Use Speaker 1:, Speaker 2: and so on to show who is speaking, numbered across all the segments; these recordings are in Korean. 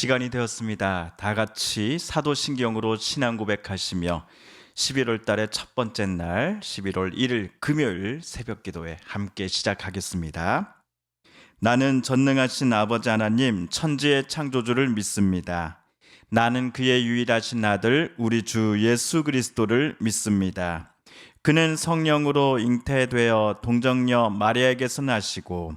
Speaker 1: 시간이 되었습니다. 다 같이 사도신경으로 신앙 고백하시며 11월 달의 첫 번째 날 11월 1일 금요일 새벽 기도회 함께 시작하겠습니다. 나는 전능하신 아버지 하나님 천지의 창조주를 믿습니다. 나는 그의 유일하신 아들 우리 주 예수 그리스도를 믿습니다. 그는 성령으로 잉태되어 동정녀 마리아에게서 나시고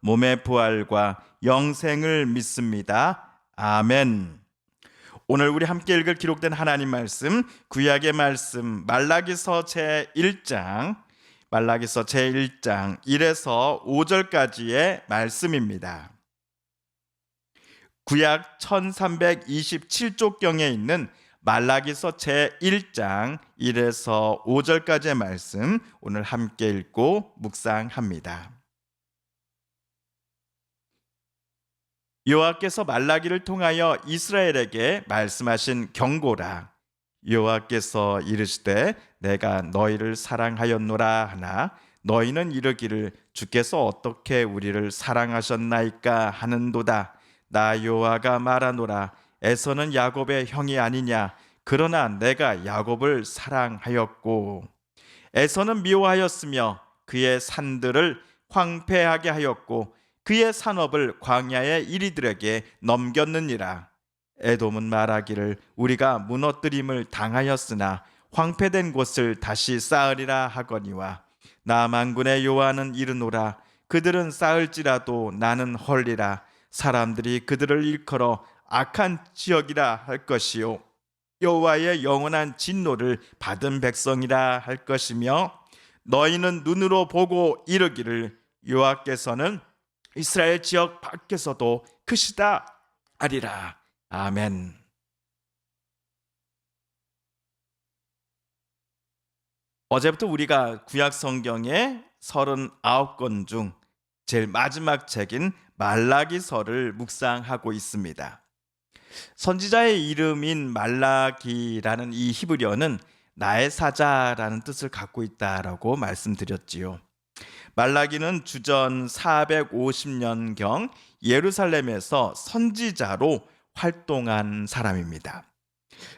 Speaker 1: 몸의 부활과 영생을 믿습니다. 아멘. 오늘 우리 함께 읽을 기록된 하나님 말씀 구약의 말씀 말라기서 제 1장 말라기서 제 1장 1에서 5절까지의 말씀입니다. 구약 1327쪽경에 있는 말라기서 제 1장 1에서 5절까지의 말씀 오늘 함께 읽고 묵상합니다. 여호와께서 말라기를 통하여 이스라엘에게 말씀하신 경고라. 여호와께서 이르시되 내가 너희를 사랑하였노라 하나 너희는 이르기를 주께서 어떻게 우리를 사랑하셨나이까 하는도다. 나 여호와가 말하노라. 에서는 야곱의 형이 아니냐? 그러나 내가 야곱을 사랑하였고. 에서는 미워하였으며 그의 산들을 황폐하게 하였고 그의 산업을 광야의 이리들에게 넘겼느니라. 에돔은 말하기를 우리가 무너뜨림을 당하였으나 황폐된 곳을 다시 쌓으리라 하거니와 나 만군의 여호와는 이르노라. 그들은 쌓을지라도 나는 헐리라. 사람들이 그들을 일컬어 악한 지역이라 할 것이요. 여호와의 영원한 진노를 받은 백성이라 할 것이며 너희는 눈으로 보고 이르기를 여호와께서는 이스라엘 지역 밖에서도 크시다 하리라. 아멘. 어제부터 우리가 구약 성경의 39권 중 제일 마지막 책인 말라기서를 묵상하고 있습니다. 선지자의 이름인 말라기라는 이 히브리어는 나의 사자라는 뜻을 갖고 있다라고 말씀드렸지요. 말라기는 주전 450년경 예루살렘에서 선지자로 활동한 사람입니다.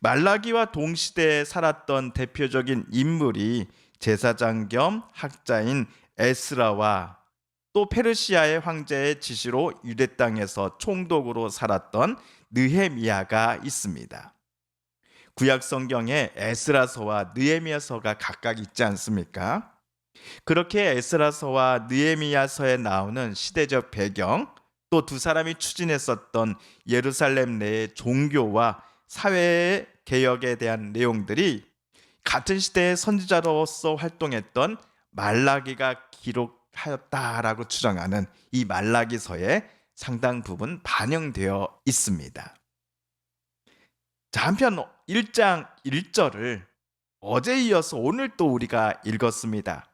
Speaker 1: 말라기와 동시대에 살았던 대표적인 인물이 제사장 겸 학자인 에스라와 또 페르시아의 황제의 지시로 유대 땅에서 총독으로 살았던 느헤미야가 있습니다. 구약 성경에 에스라서와 느헤미야서가 각각 있지 않습니까? 그렇게 에스라서와 느헤미야서에 나오는 시대적 배경 또 두 사람이 추진했었던 예루살렘 내의 종교와 사회 개혁에 대한 내용들이 같은 시대의 선지자로서 활동했던 말라기가 기록하였다라고 추정하는 이 말라기서에 상당 부분 반영되어 있습니다. 자, 한편 1장 1절을 어제 이어서 오늘 또 우리가 읽었습니다.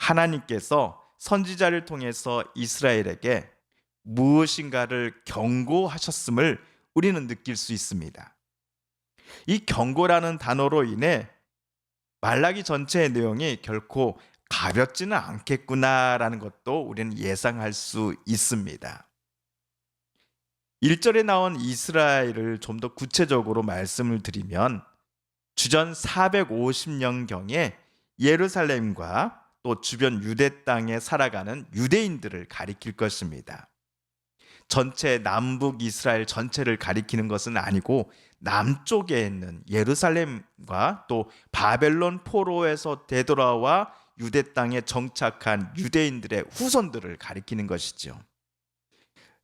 Speaker 1: 하나님께서 선지자를 통해서 이스라엘에게 무엇인가를 경고하셨음을 우리는 느낄 수 있습니다. 이 경고라는 단어로 인해 말라기 전체의 내용이 결코 가볍지는 않겠구나라는 것도 우리는 예상할 수 있습니다. 1절에 나온 이스라엘을 좀 더 구체적으로 말씀을 드리면 주전 450년경에 예루살렘과 또 주변 유대 땅에 살아가는 유대인들을 가리킬 것입니다. 전체 남북 이스라엘 전체를 가리키는 것은 아니고 남쪽에 있는 예루살렘과 또 바벨론 포로에서 되돌아와 유대 땅에 정착한 유대인들의 후손들을 가리키는 것이죠.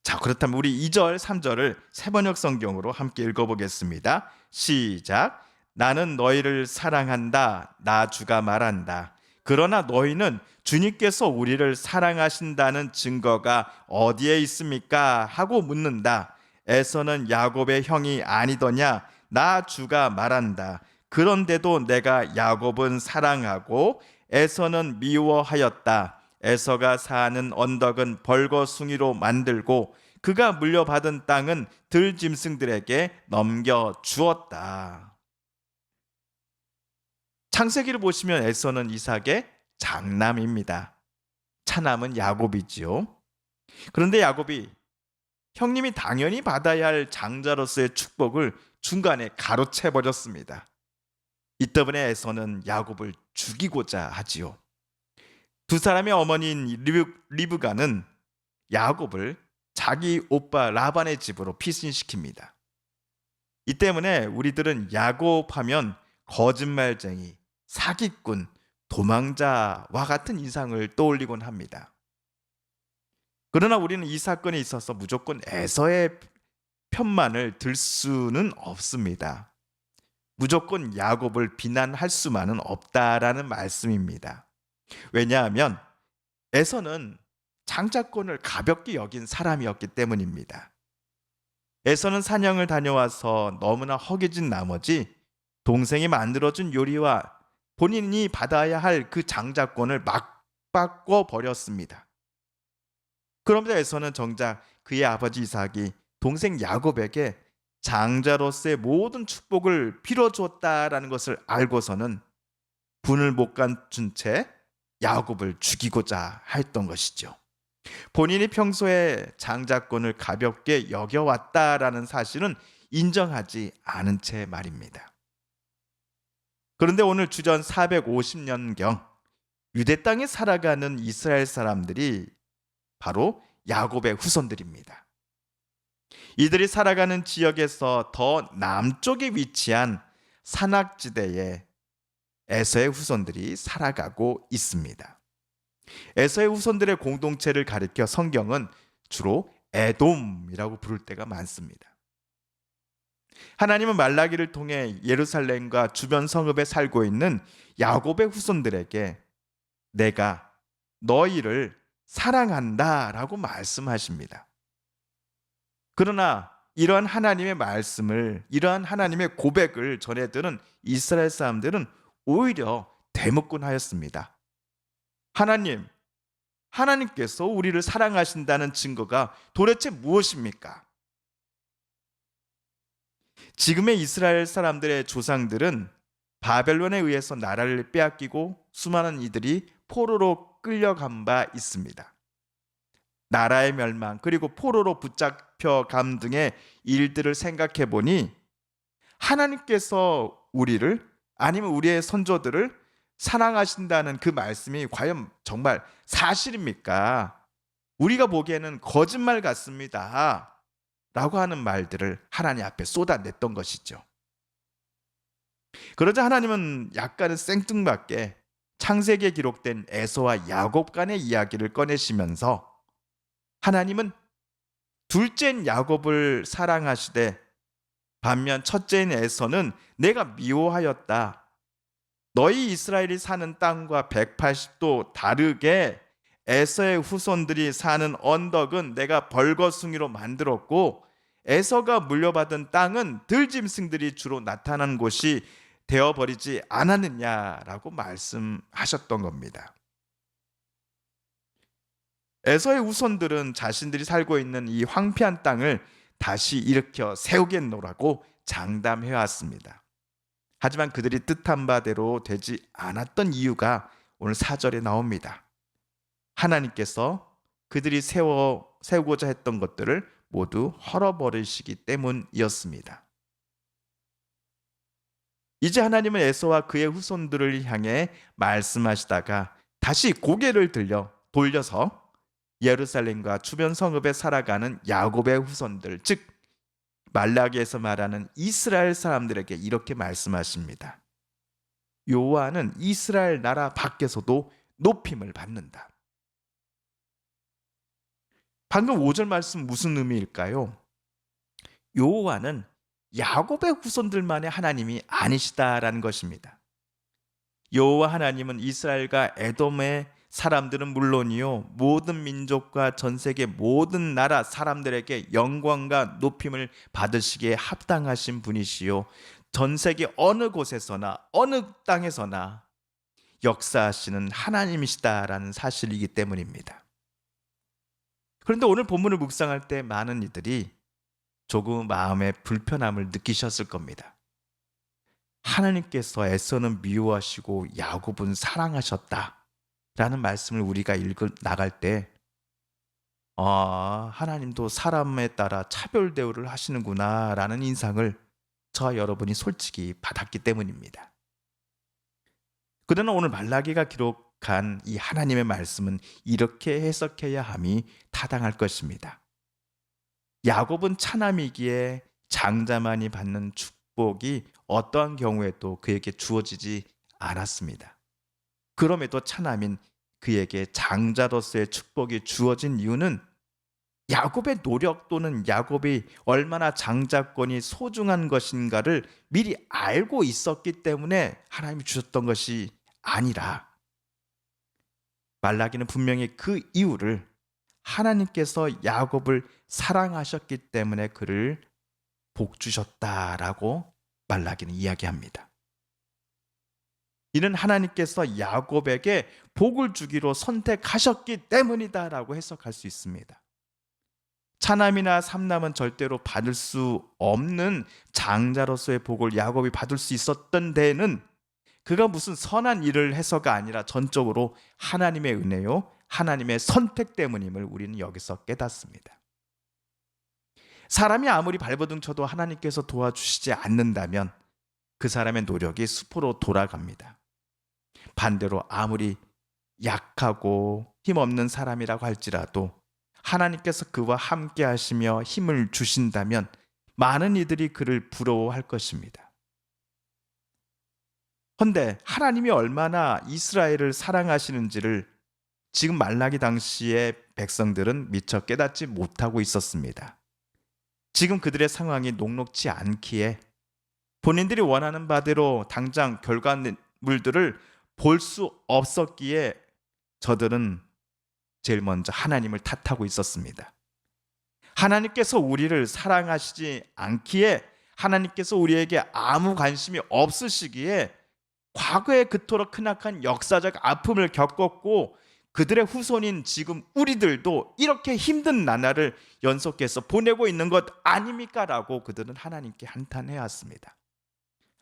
Speaker 1: 자, 그렇다면 우리 2절, 3절을 세번역 성경으로 함께 읽어보겠습니다. 시작. 나는 너희를 사랑한다. 나 주가 말한다. 그러나 너희는 주님께서 우리를 사랑하신다는 증거가 어디에 있습니까? 하고 묻는다. 에서는 야곱의 형이 아니더냐 나 주가 말한다 그런데도 내가 야곱은 사랑하고 에서는 미워하였다 에서가 사는 언덕은 벌거숭이로 만들고 그가 물려받은 땅은 들짐승들에게 넘겨 주었다 창세기를 보시면 에서는 이삭의 장남입니다 차남은 야곱이지요 그런데 야곱이 형님이 당연히 받아야 할 장자로서의 축복을 중간에 가로채 버렸습니다. 이 때문에 에서는 야곱을 죽이고자 하지요. 두 사람의 어머니인 리브, 리브가는 야곱을 자기 오빠 라반의 집으로 피신시킵니다. 이 때문에 우리들은 야곱하면 거짓말쟁이, 사기꾼, 도망자와 같은 인상을 떠올리곤 합니다. 그러나 우리는 이 사건에 있어서 무조건 에서의 편만을 들 수는 없습니다. 무조건 야곱을 비난할 수만은 없다라는 말씀입니다. 왜냐하면 에서는 장자권을 가볍게 여긴 사람이었기 때문입니다. 에서는 사냥을 다녀와서 너무나 허기진 나머지 동생이 만들어준 요리와 본인이 받아야 할 그 장자권을 막 바꿔 버렸습니다. 그럼에도 에서는 정작 그의 아버지 이삭이 동생 야곱에게 장자로서의 모든 축복을 빌어주었다라는 것을 알고서는 분을 못 감춘 채 야곱을 죽이고자 했던 것이죠. 본인이 평소에 장자권을 가볍게 여겨왔다라는 사실은 인정하지 않은 채 말입니다. 그런데 오늘 주전 450년경 유대 땅에 살아가는 이스라엘 사람들이 바로 야곱의 후손들입니다. 이들이 살아가는 지역에서 더 남쪽에 위치한 산악지대에 에서의 후손들이 살아가고 있습니다. 에서의 후손들의 공동체를 가리켜 성경은 주로 에돔이라고 부를 때가 많습니다. 하나님은 말라기를 통해 예루살렘과 주변 성읍에 살고 있는 야곱의 후손들에게 내가 너희를 사랑한다라고 말씀하십니다. 그러나 이러한 하나님의 말씀을 이러한 하나님의 고백을 전해 들은 이스라엘 사람들은 오히려 대목군하였습니다. 하나님, 하나님께서 우리를 사랑하신다는 증거가 도대체 무엇입니까? 지금의 이스라엘 사람들의 조상들은 바벨론에 의해서 나라를 빼앗기고 수많은 이들이 포로로 끌려간 바 있습니다. 나라의 멸망 그리고 포로로 붙잡혀 감 등의 일들을 생각해 보니 하나님께서 우리를 아니면 우리의 선조들을 사랑하신다는 그 말씀이 과연 정말 사실입니까? 우리가 보기에는 거짓말 같습니다. 라고 하는 말들을 하나님 앞에 쏟아냈던 것이죠. 그러자 하나님은 약간은 생뚱맞게 창세기에 기록된 에서와 야곱 간의 이야기를 꺼내시면서 하나님은 둘째인 야곱을 사랑하시되 반면 첫째인 에서는 내가 미워하였다. 너희 이스라엘이 사는 땅과 180도 다르게 에서의 후손들이 사는 언덕은 내가 벌거숭이로 만들었고 에서가 물려받은 땅은 들짐승들이 주로 나타난 곳이 되어버리지 않았느냐라고 말씀하셨던 겁니다. 에서의 후손들은 자신들이 살고 있는 이 황폐한 땅을 다시 일으켜 세우겠노라고 장담해 왔습니다. 하지만 그들이 뜻한 바대로 되지 않았던 이유가 오늘 사절에 나옵니다. 하나님께서 그들이 세워 세우고자 했던 것들을 모두 헐어버리시기 때문이었습니다. 이제 하나님은 에서와 그의 후손들을 향해 말씀하시다가 다시 고개를 들려 돌려서 예루살렘과 주변 성읍에 살아가는 야곱의 후손들 즉 말라기에서 말하는 이스라엘 사람들에게 이렇게 말씀하십니다. 요호와는 이스라엘 나라 밖에서도 높임을 받는다. 방금 5절 말씀 무슨 의미일까요? 여호와는 야곱의 후손들만의 하나님이 아니시다라는 것입니다. 여호와 하나님은 이스라엘과 에돔의 사람들은 물론이요 모든 민족과 전 세계 모든 나라 사람들에게 영광과 높임을 받으시기에 합당하신 분이시요 전 세계 어느 곳에서나 어느 땅에서나 역사하시는 하나님이시다라는 사실이기 때문입니다. 그런데 오늘 본문을 묵상할 때 많은 이들이 조금 마음의 불편함을 느끼셨을 겁니다. 하나님께서 에서는 미워하시고 야곱은 사랑하셨다. 라는 말씀을 우리가 읽어 나갈 때, 아, 하나님도 사람에 따라 차별 대우를 하시는구나. 라는 인상을 저와 여러분이 솔직히 받았기 때문입니다. 그러나 오늘 말라기가 기록 한 이 하나님의 말씀은 이렇게 해석해야 함이 타당할 것입니다. 야곱은 차남이기에 장자만이 받는 축복이 어떠한 경우에도 그에게 주어지지 않았습니다. 그럼에도 차남인 그에게 장자로서의 축복이 주어진 이유는 야곱의 노력 또는 야곱이 얼마나 장자권이 소중한 것인가를 미리 알고 있었기 때문에 하나님이 주셨던 것이 아니라 말라기는 분명히 그 이유를 하나님께서 야곱을 사랑하셨기 때문에 그를 복 주셨다라고 말라기는 이야기합니다. 이는 하나님께서 야곱에게 복을 주기로 선택하셨기 때문이다라고 해석할 수 있습니다. 차남이나 삼남은 절대로 받을 수 없는 장자로서의 복을 야곱이 받을 수 있었던 데에는 그가 무슨 선한 일을 해서가 아니라 전적으로 하나님의 은혜요, 하나님의 선택 때문임을 우리는 여기서 깨닫습니다. 사람이 아무리 발버둥 쳐도 하나님께서 도와주시지 않는다면 그 사람의 노력이 수포로 돌아갑니다. 반대로 아무리 약하고 힘없는 사람이라고 할지라도 하나님께서 그와 함께 하시며 힘을 주신다면 많은 이들이 그를 부러워할 것입니다. 헌데 하나님이 얼마나 이스라엘을 사랑하시는지를 지금 말라기 당시의 백성들은 미처 깨닫지 못하고 있었습니다. 지금 그들의 상황이 녹록지 않기에 본인들이 원하는 바대로 당장 결과물들을 볼 수 없었기에 저들은 제일 먼저 하나님을 탓하고 있었습니다. 하나님께서 우리를 사랑하시지 않기에 하나님께서 우리에게 아무 관심이 없으시기에 과거에 그토록 크나큰 역사적 아픔을 겪었고 그들의 후손인 지금 우리들도 이렇게 힘든 나날을 연속해서 보내고 있는 것 아닙니까? 라고 그들은 하나님께 한탄해 왔습니다.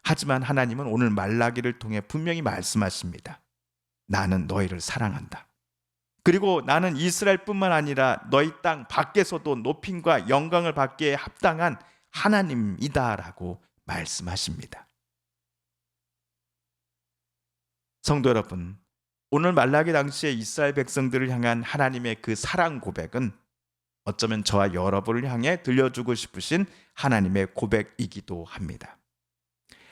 Speaker 1: 하지만 하나님은 오늘 말라기를 통해 분명히 말씀하십니다. 나는 너희를 사랑한다. 그리고 나는 이스라엘뿐만 아니라 너희 땅 밖에서도 높임과 영광을 받기에 합당한 하나님이다라고 말씀하십니다. 성도 여러분, 오늘 말라기 당시에 이스라엘 백성들을 향한 하나님의 그 사랑 고백은 어쩌면 저와 여러분을 향해 들려주고 싶으신 하나님의 고백이기도 합니다.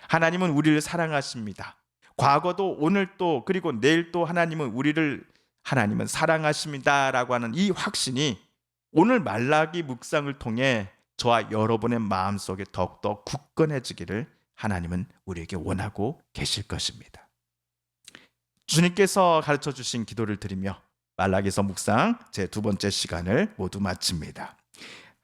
Speaker 1: 하나님은 우리를 사랑하십니다. 과거도 오늘도 그리고 내일도 하나님은 우리를 하나님은 사랑하십니다라고 하는 이 확신이 오늘 말라기 묵상을 통해 저와 여러분의 마음속에 더욱더 굳건해지기를 하나님은 우리에게 원하고 계실 것입니다. 주님께서 가르쳐 주신 기도를 드리며 말라기서 묵상 제 두 번째 시간을 모두 마칩니다.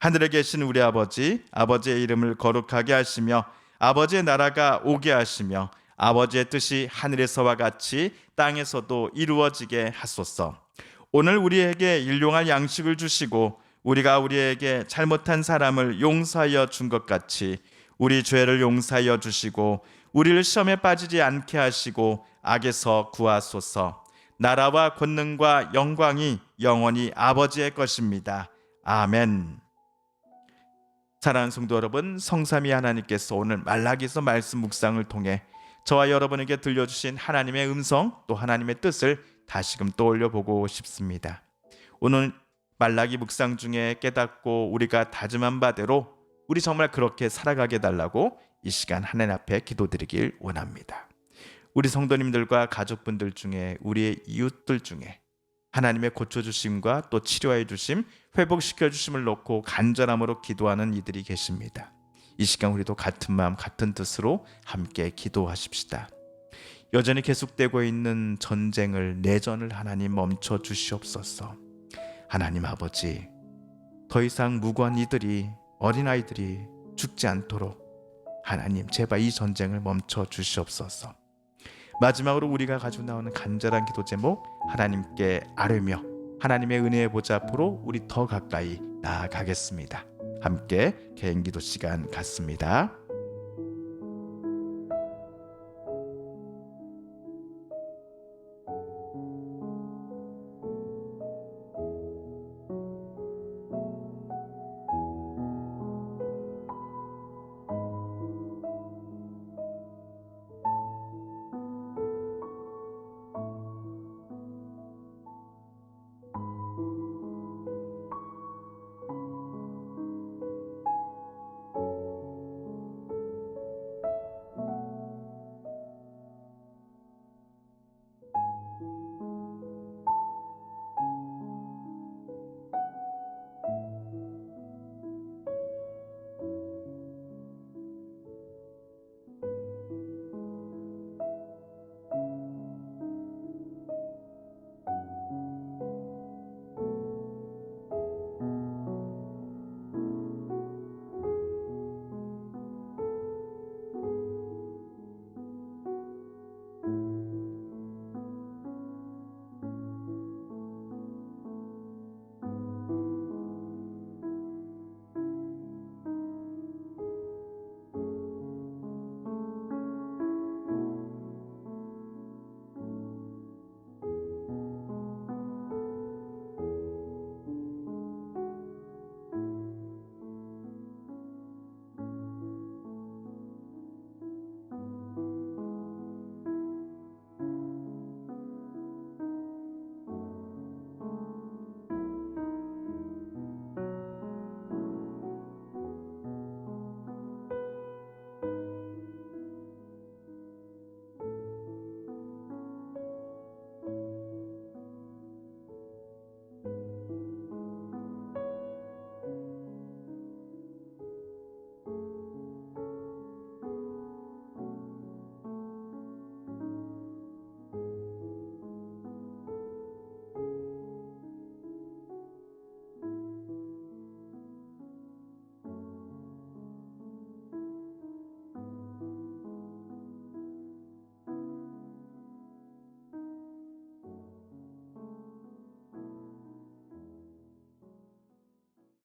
Speaker 1: 하늘에 계신 우리 아버지, 아버지의 이름을 거룩하게 하시며 아버지의 나라가 오게 하시며 아버지의 뜻이 하늘에서와 같이 땅에서도 이루어지게 하소서. 오늘 우리에게 일용할 양식을 주시고 우리가 우리에게 잘못한 사람을 용서하여 준 것 같이 우리 죄를 용서하여 주시고 우리를 시험에 빠지지 않게 하시고 악에서 구하소서. 나라와 권능과 영광이 영원히 아버지의 것입니다. 아멘. 사랑하는 성도 여러분, 성삼위 하나님께서 오늘 말라기서 말씀 묵상을 통해 저와 여러분에게 들려주신 하나님의 음성 또 하나님의 뜻을 다시금 떠올려 보고 싶습니다. 오늘 말라기 묵상 중에 깨닫고 우리가 다짐한 바대로 우리 정말 그렇게 살아가게 달라고 이 시간 하나님 앞에 기도드리길 원합니다. 우리 성도님들과 가족분들 중에 우리의 이웃들 중에 하나님의 고쳐 주심과 또 치료해 주심, 회복시켜 주심을 놓고 간절함으로 기도하는 이들이 계십니다. 이 시간 우리도 같은 마음 같은 뜻으로 함께 기도하십시다. 여전히 계속되고 있는 전쟁을 내전을 하나님 멈춰 주시옵소서. 하나님 아버지, 더 이상 무고한 이들이 어린아이들이 죽지 않도록 하나님 제발 이 전쟁을 멈춰 주시옵소서. 마지막으로 우리가 가지고 나오는 간절한 기도 제목 하나님께 아뢰며 하나님의 은혜의 보좌 앞으로 우리 더 가까이 나아가겠습니다. 함께 개인 기도 시간 갖습니다.